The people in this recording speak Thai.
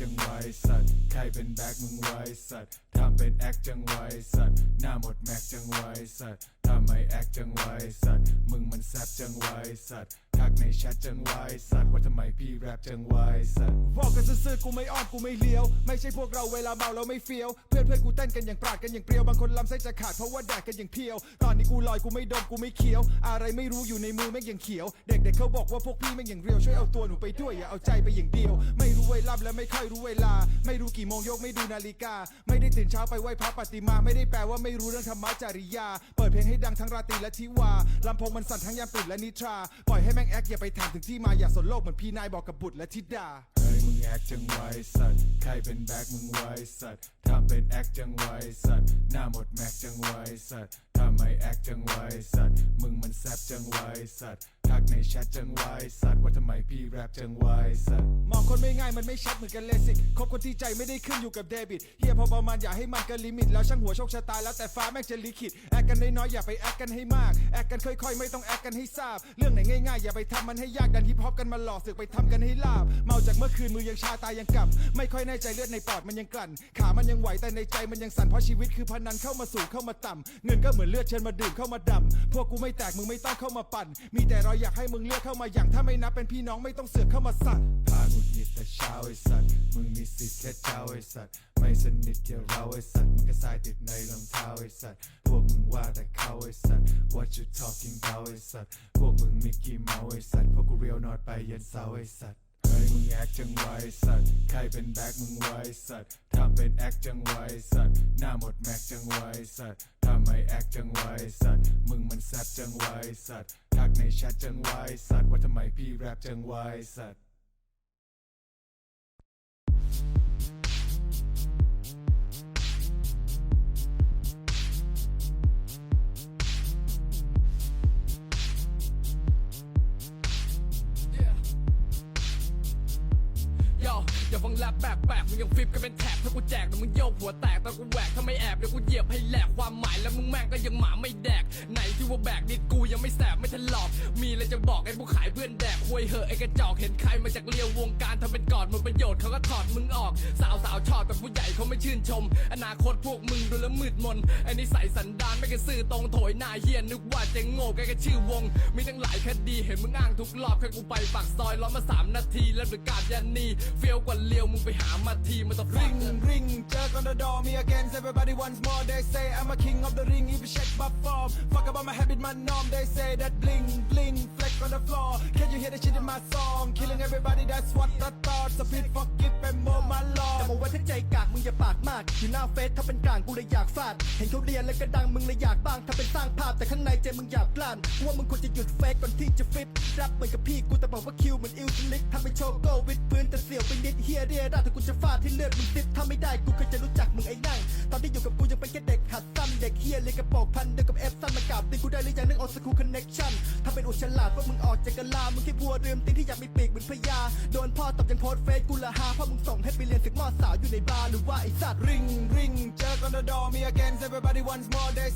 จังไวสัตว์ใครเป็นแบ็คมึงไวสัตว์ทำเป็นแอคจังไวสัตว์หน้าหมดแม็กจังไวสัตว์ทำไมแอคจังไวสัตว์มึงมันแซบจังไวสัตว์ ทักในแชทจังไวสัตว์ว่าทำไมพี่แรปจังไวสัตว์บอกกันซื่อๆกูไม่อ้อนกูไม่เลี้ยว ไม่ใช่พวกเราเวลาเมาเราไม่เฟี้ยว เพื่อนเพื่อนกูเต้นกันอย่างปราดกันอย่างเปรียว บางคนลำไส้จะขาดเพราะว่าแดกกันอย่างเพียว ตอนนี้กูลอยกูไม่ดมกูไม่เคี้ยว อะไรไม่รู้อยู่ในมือแม่งอย่างเขียว เด็กๆเขาบอกว่าพวกพี่แม่งอย่างเรียวช่วยเอาตัวหนูไปด้วยอย่าเอาใจไปอย่างเดียว ไม่รู้เวลาและไม่ค่อยรู้เวลา ไม่รู้กี่โมงยกไม่ดูนาฬิกา ไม่ได้ตื่นเช้าไปไหว้พระปฏิมา ไม่ได้แปลว่าไม่รู้เรื่องธรรมะจริยา เปิดเพลงให้ดังทั้งราตรีและทิวาลำโพงมันสั่นทั้งยามตื่นและนิทรา ปล่อยให้แม่งแอคอย่าไปถามถึงที่มาอย่าสนโลกเหมือนพี่นายบอกกับบุตรและธิดาเฮ้ยมึงแอคจังไวสัตว์ใครเป็นแบ็คมึงไวสัตว์ทำเป็นแอคจังไวสัตว์หน้าหมดแม็กจังไวสัตว์ทำไมแอคจังไวสัตว์มึงมันแซบจังไวสัตว์ ในแชทจังไวสัตว์ว่าทำไมพี่แรปจังไวสัตว์มองคนไม่ง่ายมันไม่ชัดเหมือนกันเลสิกคบคนที่ใจไม่ได้ขึ้นอยู่กับเดบิตเฮียพอประมาณอย่าให้มันเกินลิมิต แล้วช่างหัวโชคชะตาแล้วแต่ฟ้าแม่งจะลิขิตแอคกันน้อยๆอย่าไปแอคกันให้มากแอคกันค่อยๆ ไม่ต้องแอคกันให้ทราบ เรื่องไหนง่ายๆ อย่าไปทำมันให้ยากดันฮิปฮอปกันมาหลอกสึกไปทำกันให้ลาบ เมาจากเมื่อคืนมือยังชาตายังกลับไม่ค่อยแน่ใจเลือดในปอดมันยังกลั่น ขามันยังไหวแต่ในใจมันยังสั่นเพราะชีวิตคือพนันเข้ามาสูงเข้ามาต่ำเงินก็เหมือนเลือดเชิญมาดื่มเข้ามาดำพวกกูไม่แตกมึงไม่ต้องเข้ามาปั่น มีแต่เราอยากให้มึงเลือกเข้ามาอย่างถ้าไม่นับเป็นพี่น้องไม่ต้องเสือกเข้ามาสั่นพาหงุดหงิดแต่เช้าไอ้สัตว์มึงมีสิทธิ์แค่เจ้าไอ้สัตว์ไม่สนิทเกี่ยวเราไอ้สัตว์มึงก็สายติดในรองเท้าไอ้สัตว์พวกมึงว่าแต่เขาไอ้สัตว์ What you talking about ไอ้สัตว์พวกมึงมิกกี้เมาไอ้สัตว์พวกกูเรียวนอดไปยันเสาไอ้สัตว์เฮ้ยมึงแอคจังไวสัตว์ ใครเป็นแบ็คมึงไวสัตว์ทำเป็นแอคจังไวสัตว์ หน้าหมดแม็กจังไวสัตว์ ทำไมแอคจังไวสัตว์ มึงมันแซบจังไวสัตว์ ในแชทจังไวสัตว์ว่าทำไมพี่แรปจังไวสัตว์ อย่าฟังแรปแบบแปลกมึงยังฟิปกันเป็นแถบถ้ากูแจกแต่มึงโยกหัวแตกแต่กูแหวกถ้าไม่แอบเดี๋ยวกูเหยียบให้แหลกความหมายแล้วมึงแม่งก็ยังหมาไม่แดก ไหนที่ว่าแบกนิดกูยังไม่แสบไม่ทันหลอก มีอะไรจะบอกไอ้ผู้ขายเพื่อนแดกควยเหอะไอ้กระจอกเห็นใครมาจากเลียววงการทำเป็นกอดหมดประโยชน์เขาก็ถอดมึงออก สาวสาวชอบแต่ผู้ใหญ่เขาไม่ชื่นชม อนาคตพวกมึงดูแล้วมืดมนไอ้นิสัยสันดานไม่กระซื่อตรงโถยหน้าเฮียนึกว่าจะโง่แกก็ชื่อวง มีตั้งหลายคดีเห็นมึงอ้างทุกรอบแค่กูไปปากซอยล้อมมาสามนาทีแล้วประกาศยันนีเฟี้ยวกว่าคนเลี้ยวมึงไปหามาทีมาตบริงริงเจอกันระดอมี again everybody once more they say I'm a king of the ring if you check my form fuck about my habit my norm they say that bling bling flex on the floor can you hear the shit in my song killing everybody that's what I thought so please fuck it and more my lord แต่มาว่าถ้าใจกากมึงอย่าปากมากอยู่หน้าเฟซถ้าเป็นกลางกูเลยอยากฟาด เห็นเขาเรียนแล้วก็ดังมึงเลยอยากบ้างถ้าเป็นสร้างภาพแต่ข้างในใจมึงอยากกลั่นว่ามึงควรจะหยุดเฟซก่อนที่จะฟิปรับเหมือนกับพี่กูแต่บอกว่าคิวเหมือนอิลลิกทำเป็นโชว์โกวิดพื้นแต่เสียว เฮียรียได้ถ้ากูจะฟาดที่เลือดมึงซิดถ้าไม่ได้กูเคยจะรู้จักมึงไอ้นั่งตอนที่อยู่กับกูยังเป็นแค่เด็กหัดซ้ำเด็กเฮียเลยกระโปรงพันเดียวกับเอฟซันมากราบตีนกูได้หรือยังเรื่องโอสกูคอนเน็กชั่นถ้าเป็นอุฉลาดว่ามึงออกจากกะลา มึงแค่บัวเรืมตีนที่อยากมีปีกเหมือนพญาโดนพ่อตบยังโพสเฟซกูละหาเพราะมึงส่งให้ไปเรียนศึกมอสาวอยู่ในบาร์หรือว่าไอ้สัตว์ Ring, ring, jerk on the door, me against everybody once more. They